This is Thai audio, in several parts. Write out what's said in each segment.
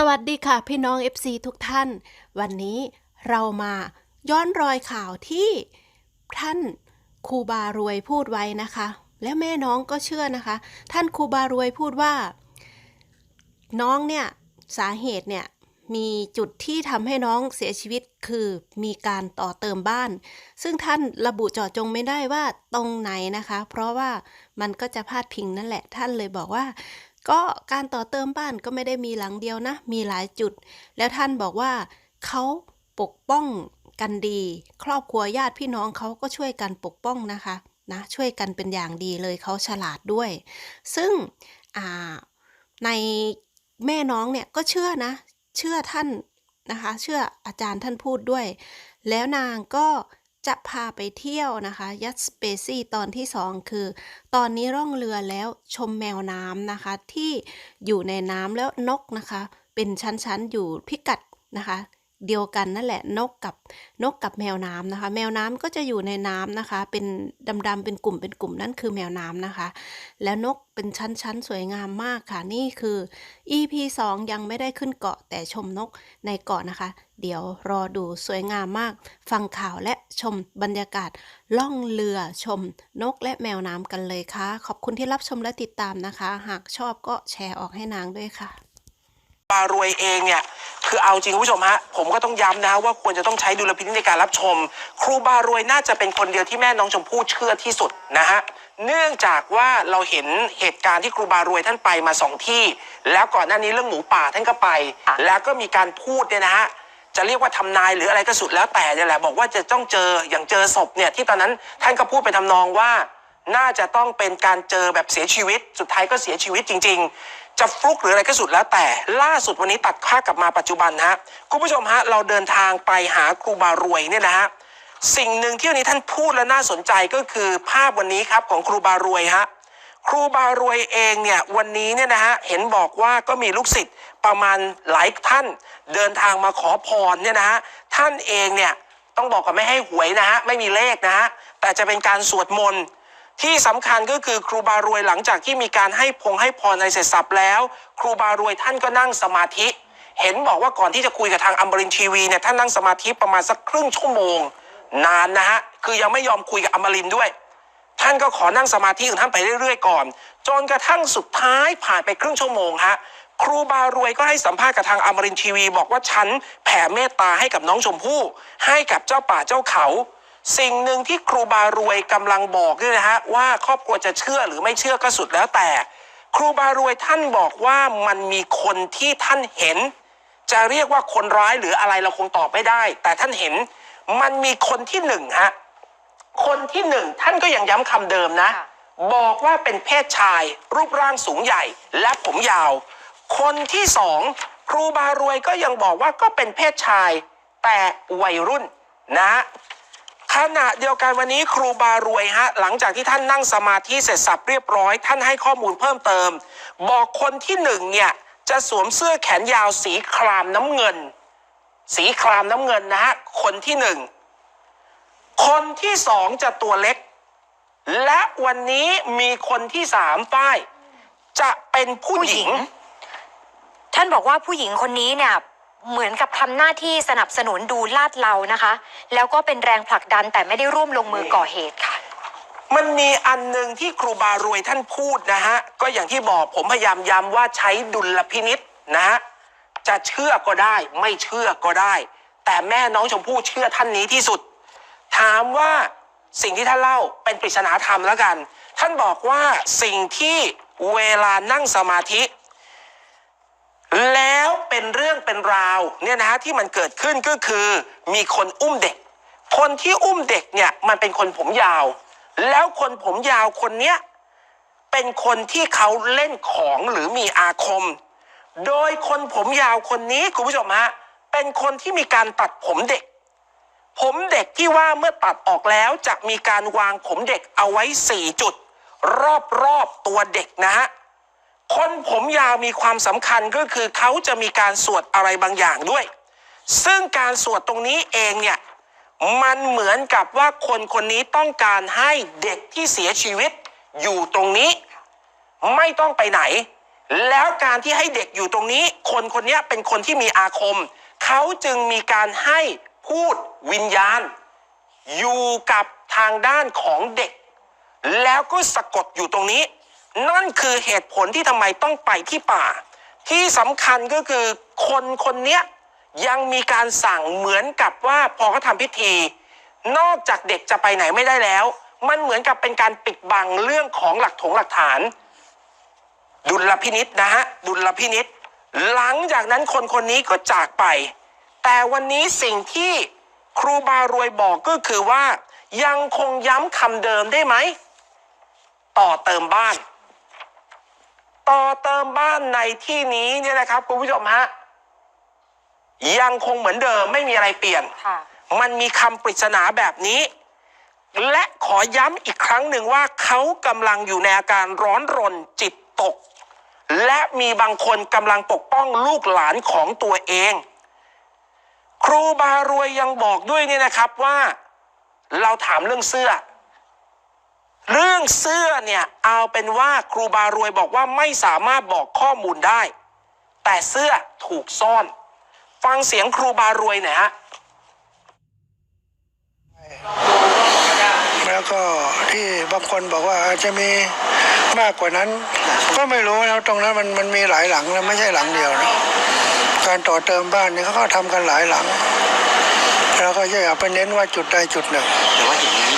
สวัสดีค่ะพี่น้อง FC ทุกท่าน วันนี้เรามาย้อนรอยข่าวที่ท่านครูบารวยพูดไว้นะคะ และแม่น้องก็เชื่อนะคะ ท่านครูบารวยพูดว่า น้องเนี่ยสาเหตุเนี่ยมีจุดที่ทำให้น้องเสียชีวิตคือมีการต่อเติมบ้าน ซึ่งท่านระบุเจาะจงไม่ได้ว่าตรงไหนนะคะ เพราะว่ามันก็จะพาดพิงนั่นแหละท่านเลยบอกว่า ก็การต่อเติมบ้านก็ไม่ได้มีหลังเดียวนะ มีหลายจุด แล้วท่านบอกว่าเขาปกป้องกันดี ครอบครัวญาติพี่น้องเขาก็ช่วยกันปกป้องนะคะนะช่วยกันเป็นอย่างดีเลยเขาฉลาดด้วย ซึ่งในแม่น้องเนี่ยก็เชื่อนะ เชื่อท่านนะคะ เชื่ออาจารย์ท่านพูดด้วย แล้วนางก็ จะพาไปเที่ยวนะคะยัสเปซี่ตอนที่สองคือ ตอนนี้ร่องเรือแล้วชมแมวน้ำนะคะ ที่อยู่ในน้ำแล้วนกนะคะ เป็นชั้นๆอยู่พิกัดนะคะ เดียวกันนั่นแหละนกกับนกกับแมวน้ำนะคะ แมวน้ำก็จะอยู่ในน้ำนะคะ เป็นดำๆเป็นกลุ่มเป็นกลุ่มนั่นคือแมวน้ำนะคะ แล้วนกเป็นชั้นๆสวยงามมากค่ะนี่คือ EP 2 ยังไม่ได้ขึ้นเกาะแต่ชมนกในเกาะนะคะ เดี๋ยวรอดูสวยงามมาก ฟังข่าวและชมบรรยากาศล่องเรือชมนกและแมวน้ำกันเลยค่ะ ขอบคุณที่รับชมและติดตามนะคะ หากชอบก็แชร์ออกให้นางด้วยค่ะ บารวยเองเนี่ยคือเอาจริงคุณผู้ชมฮะผมก็ต้องย้ำนะว่าควรจะต้องใช้ดุลพินิจในการรับชม ครูบารวยน่าจะเป็นคนเดียวที่แม่น้องชมพู่เชื่อที่สุดนะฮะเนื่องจากว่าเราเห็นเหตุการณ์ที่ครูบารวยท่านไปมาสองที่ แล้วก่อนหน้านี้เรื่องหมูป่าท่านก็ไป แล้วก็มีการพูดเนี่ยนะฮะจะเรียกว่าทำนายหรืออะไรก็สุดแล้วแต่เนี่ยแหละบอกว่าจะต้องเจออย่างเจอศพเนี่ยที่ตอนนั้นท่านก็พูดไปทำนองว่า น่าจะต้องเป็นการเจอแบบเสียชีวิต สุดท้ายก็เสียชีวิตจริง ๆ จะฟลุกหรืออะไรก็สุดแล้วแต่ล่าสุดวันนี้ตัดค่ากลับมาปัจจุบันฮะคุณผู้ชมฮะเราเดินทางไปหาครูบารวยเนี่ยนะฮะสิ่งหนึ่งที่วันนี้ท่านพูดและน่าสนใจก็คือภาพวันนี้ครับของครูบารวยฮะครูบารวยเองเนี่ยวันนี้เนี่ยนะฮะเห็นบอกว่าก็มีลูกศิษย์ประมาณหลายท่าน เดินทางมาขอพรเนี่ยนะฮะท่านเองเนี่ยต้องบอกกับไม่ให้หวยนะฮะไม่มีเลขนะฮะแต่จะเป็นการสวดมนต์ ที่สำคัญก็คือครูบารวยหลังจากที่มีการให้พงให้พรในเสร็จสับแล้ว ครูบารวยท่านก็นั่งสมาธิ เห็นบอกว่าก่อนที่จะคุยกับทางอัมบรินทีวีเนี่ยท่านนั่งสมาธิประมาณสักครึ่งชั่วโมง นานนะฮะคือยังไม่ยอมคุยกับอมรินด้วย ท่านก็ขอนั่งสมาธิของท่านไปเรื่อยๆ ก่อน จนกระทั่งสุดท้ายผ่านไปครึ่งชั่วโมงฮะครูบารวยก็ให้สัมภาษณ์กับทางอมรินทีวี บอกว่าฉันแผ่เมตตาให้กับน้องชมพู่ให้กับเจ้าป่าเจ้าเขา สิ่งหนึ่งที่ครูบารวยกำลังบอกด้วยนะฮะว่าครอบครัวจะเชื่อหรือไม่เชื่อก็สุดแล้วแต่ ครูบารวยท่านบอกว่ามันมีคนที่ท่านเห็น จะเรียกว่าคนร้ายหรืออะไรเราคงตอบไม่ได้ แต่ท่านเห็นมันมีคนที่หนึ่งฮะคนที่หนึ่งท่านก็ยังย้ำคำเดิมนะค่ะบอกว่าเป็นเพศชาย รูปร่างสูงใหญ่ และผมยาว คนที่สองครูบารวยก็ยังบอกว่าก็เป็นเพศชาย แต่วัยรุ่นนะข ณะเดียวกันวันนี้ครูบารวยฮะหลังจากที่ท่านนั่งสมาธิเสร็จสับเรียบร้อย ท่านให้ข้อมูลเพิ่มเติม บอกคนที่หนึ่งเนี่ยจะสวมเสื้อแขนยาวสีครามน้ำเงิน สีครามน้ำเงินนะฮะคนที่หนึ่งคนที่สองจะตัวเล็ก และวันนี้มีคนที่สามป้าย จะเป็นผู้หญิง ท่านบอกว่าผู้หญิงคนนี้เนี่ย เหมือนกับทำหน้าที่สนับสนุนดูลาดเรานะคะ แล้วก็เป็นแรงผลักดันแต่ไม่ได้ร่วมลงมือก่อเหตุค่ะ มันมีอันหนึ่งที่ครูบารวยท่านพูดนะฮะ ก็อย่างที่บอกผมพยายามย้ำว่าใช้ดุลพินิษนะฮะ จะเชื่อก็ได้ ไม่เชื่อก็ได้ แต่แม่น้องชมพู่เชื่อท่านนี้ที่สุด ถามว่าสิ่งที่ท่านเล่าเป็นปริศนาธรรมแล้วกัน ท่านบอกว่าสิ่งที่เวลานั่งสมาธิ แล้วเป็นเรื่องเป็นราวเนี่ยนะที่มันเกิดขึ้นก็คือมีคนอุ้มเด็ก คนที่อุ้มเด็กเนี่ยมันเป็นคนผมยาว แล้วคนผมยาวคนเนี้ยเป็นคนที่เขาเล่นของหรือมีอาคม โดยคนผมยาวคนนี้คุณผู้ชมฮะเป็นคนที่มีการตัดผมเด็ก ผมเด็กที่ว่าเมื่อตัดออกแล้วจะมีการวางผมเด็กเอาไว้สี่จุด รอบๆตัวเด็กนะฮะ คนผมยาวมีความสำคัญก็คือเขาจะมีการสวดอะไรบางอย่างด้วย ซึ่งการสวดตรงนี้เองเนี่ยมันเหมือนกับว่าคนคนนี้ต้องการให้เด็กที่เสียชีวิตอยู่ตรงนี้ ไม่ต้องไปไหน แล้วการที่ให้เด็กอยู่ตรงนี้ คนคนนี้เป็นคนที่มีอาคม เขาจึงมีการให้พูดวิญญาณ อยู่กับทางด้านของเด็ก แล้วก็สะกดอยู่ตรงนี้ นั่นคือเหตุผลที่ทำไมต้องไปที่ป่า ที่สำคัญก็คือคนคนเนี้ยยังมีการสั่งเหมือนกับว่าพอเขาทำพิธี นอกจากเด็กจะไปไหนไม่ได้แล้ว มันเหมือนกับเป็นการปิดบังเรื่องของหลักถงหลักฐาน ดุลพินิษนะฮะดุลพินิษหลังจากนั้นคนคนนี้ก็จากไป แต่วันนี้สิ่งที่ครูบารวยบอกก็คือว่า ยังคงย้ำคำเดิมได้ไหม ต่อเติมบ้าน ต่อเติมบ้านในที่นี้เนี่ยนะครับคุณผู้ชมฮะยังคงเหมือนเดิมไม่มีอะไรเปลี่ยนค่ะมันมีคำปริศนาแบบนี้ และขอย้ำอีกครั้งหนึ่งว่าเขากำลังอยู่ในอาการร้อนรนจิตตก และมีบางคนกำลังปกป้องลูกหลานของตัวเอง ครูบารวยยังบอกด้วยเนี่ยนะครับว่า เราถามเรื่องเสื้อ เรื่องเสื้อเนี่ยเอาเป็นว่าครูบารวยบอกว่าไม่สามารถบอกข้อมูลได้ แต่เสื้อถูกซ่อน ฟังเสียงครูบารวยหน่อยฮะแล้วก็ที่บางคนบอกว่าอาจจะมีมากกว่านั้น ก็ไม่รู้นะตรงนั้นมันมันมีหลายหลังนะไม่ใช่หลังเดียวนะการต่อเติมบ้านเนี่ยเขาก็ทำกันหลายหลัง แล้วก็อย่าไปเน้นว่าจุดใดจุดหนึ่งแต่ว่าอย่างนี้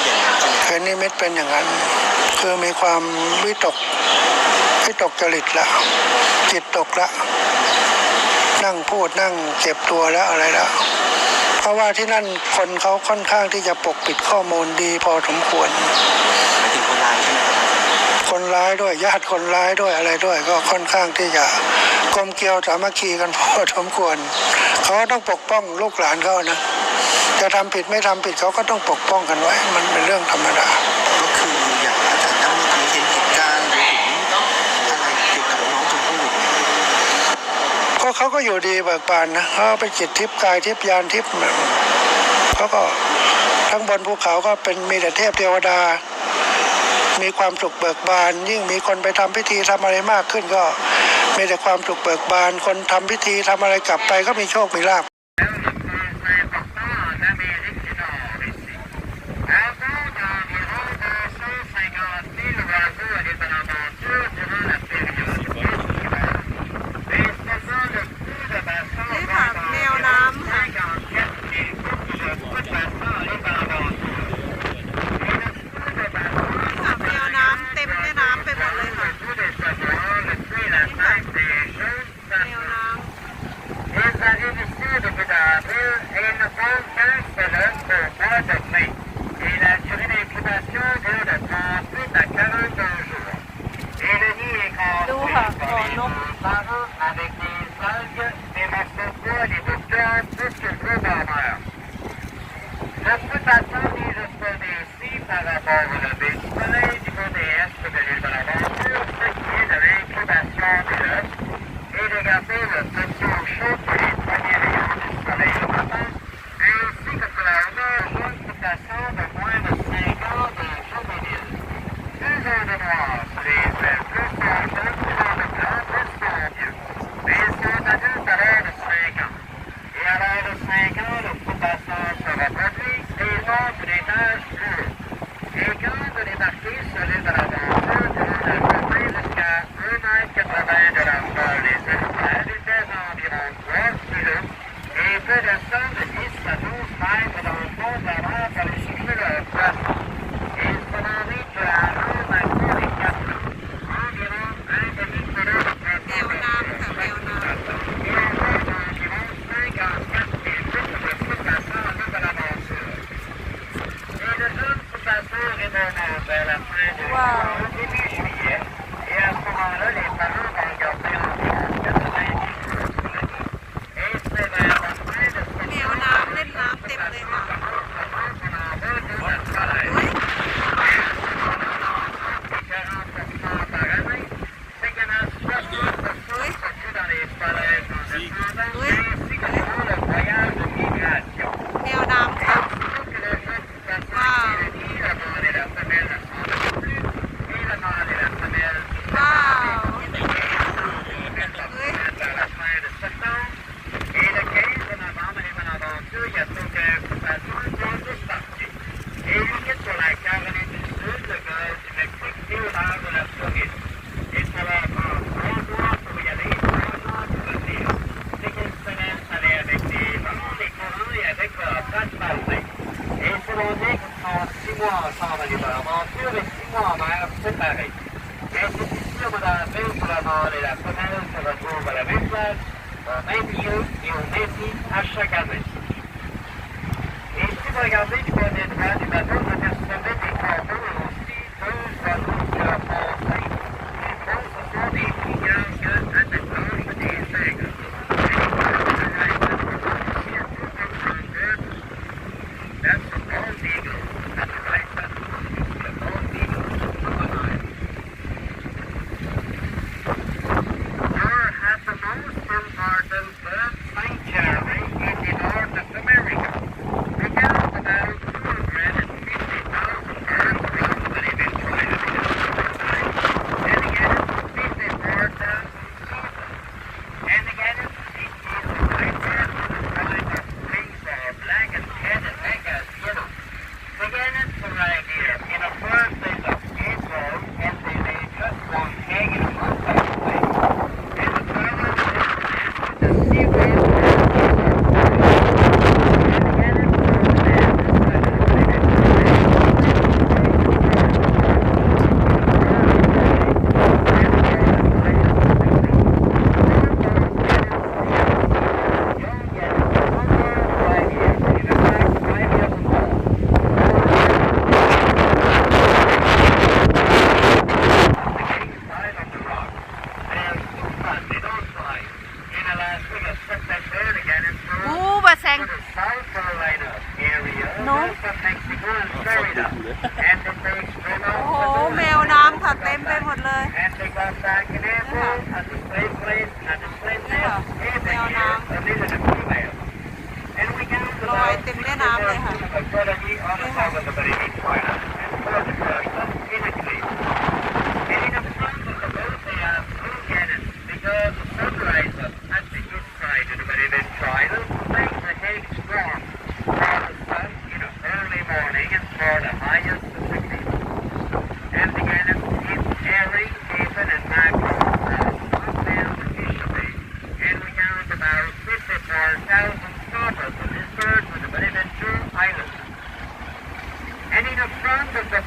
อย่างนั้นใช่ไหมแค่นี้เม็ดเป็นอย่างนั้น คือมีความวิตกวิตกจริตละจิตตกละ นั่งพูดนั่งเก็บตัวแล้วอะไรแล้วเพราะว่าที่นั่นคนเขาค่อนข้างที่จะปกปิดข้อมูลดีพอสมควรหมายถึงคนร้ายใช่ไหมครับคนร้ายด้วยญาติคนร้ายด้วยอะไรด้วย ก็ค่อนข้างที่จะกลมเกลียวสามัคคีกันพอสมควรเขาก็ต้องปกป้องลูกหลานเขานะ จะทำผิดไม่ทำผิดเขาก็ต้องปกป้องกันไว้ มันเป็นเรื่องธรรมดาก็คืออย่างอาจารย์ท่านเมื่อกี้เห็นเหตุการณ์หรือเห็นอะไรเกี่ยวกับน้องชมพู่อยู่ไหมก็เขาก็อยู่ดีเบิกบานนะเขาไปจิตทิพย์กายทิพย์ยานทิพย์เขาก็ทั้งบนภูเขาก็เป็นมีแต่เทพเทวดา มีความสุขเบิกบาน ยิ่งมีคนไปทำพิธีทำอะไรมากขึ้นก็มีแต่ความสุขเบิกบาน คนทำพิธีทำอะไรกลับไปก็มีโชค มีลาภ far we're going to be. Wow. Et si vous regardez du côté droit du bateau, vous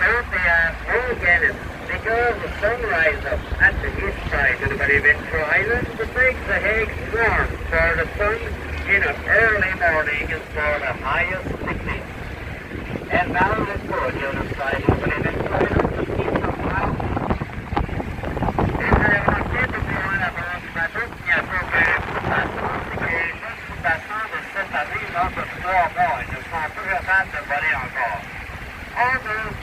Now they are all again because the sunrise up at the east side of the Ballyventure Island to make the Hague warm for the sun in an early morning is for the highest sickness. And now let's go on the other side of the Ballyventure Island to see some clouds. All those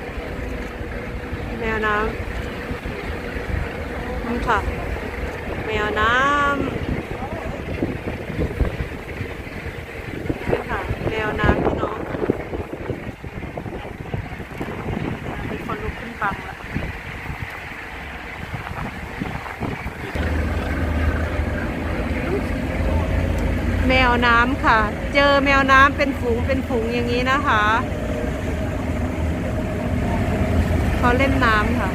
แมวน้ำนี่ค่ะ แมวน้ำนี่ค่ะ แมวน้ำพี่น้องมีคนลุกขึ้นฟังแล้วแมวน้ำค่ะ เจอแมวน้ำเป็นฝูงเป็นฝูงอย่างนี้นะคะ เขาเล่นน้ำค่ะ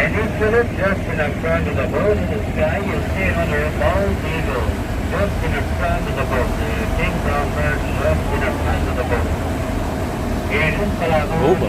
And if you look just in the front of the boat in the sky, you see another bald eagle just in the front of the boat. The king brown bird just in the front of the boat. Et juste à la bord du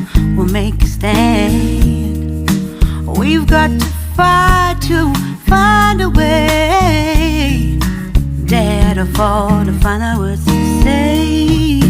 we'll make a stand. We've got to fight to find a way. Dare to fall to find out what to say.